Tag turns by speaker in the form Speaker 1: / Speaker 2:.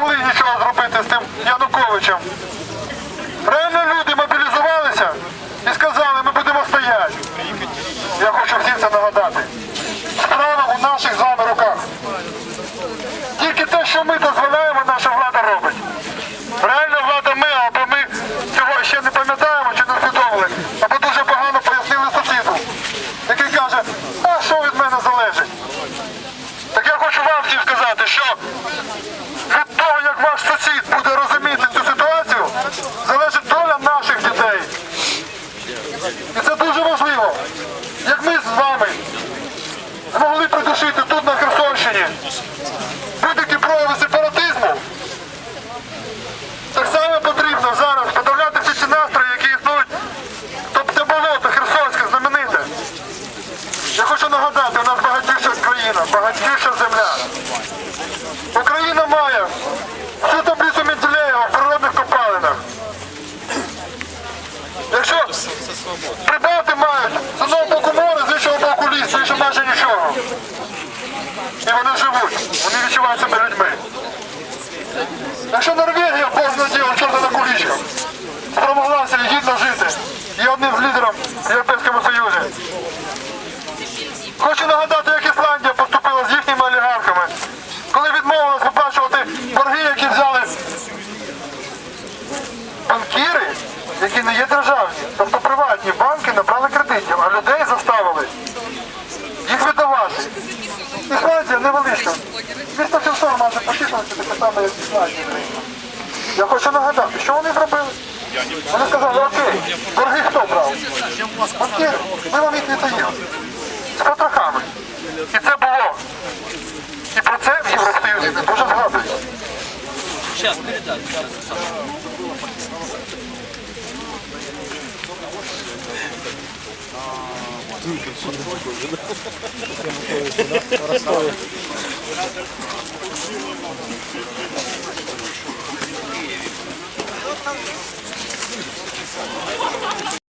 Speaker 1: могли нічого зробити з тим Януковичем. Реально люди мобілізувалися і сказали, ми будемо стояти. Я хочу всім це нагадати. Справа у наших з вами руках. Тільки те, що ми дозволяємо, наша влада робить. Реально влада ми, або ми цього ще не пам'ятаємо чи не усвідомили, або дуже погано пояснили сусіду, який каже, а що від мене залежить? Так хочу сказати, що від того, як ваш сусід буде розуміти цю ситуацію, залежить доля наших дітей. І це дуже важливо. Як ми з вами змогли придушити тут на Херсонщині будь-які прояви сепаратизму, так само потрібно зараз подавляти всі ці настрої, які існують. Тобто болото Херсонське знамените. Я хочу нагадати, країна, багатюща земля. Україна має всю таблицю Менделєєва в природних копалинах. Якщо прибати мають з одного боку море, з іншого боку ліс, більше майже нічого. І вони живуть, вони відчувають себе людьми. Якщо Норвегія, Бог діло, чорта на кулічках, спромоглася гідно жити, є одним з лідером в Європейському Союзі. Хочу нагадати, які не є державні, тобто приватні банки набрали кредитів, а людей заставили їх видавати. Ісландія невеличка. Місто Херсон майже по таке саме, як Ісландія. Я хочу нагадати, що вони зробили? Вони сказали, окей, борги хто брав? Банкіри, ми вам їх не даємо з потрохами. І це було. І про це в Євросоюзі не дуже згадують.
Speaker 2: Сейчас Ростові.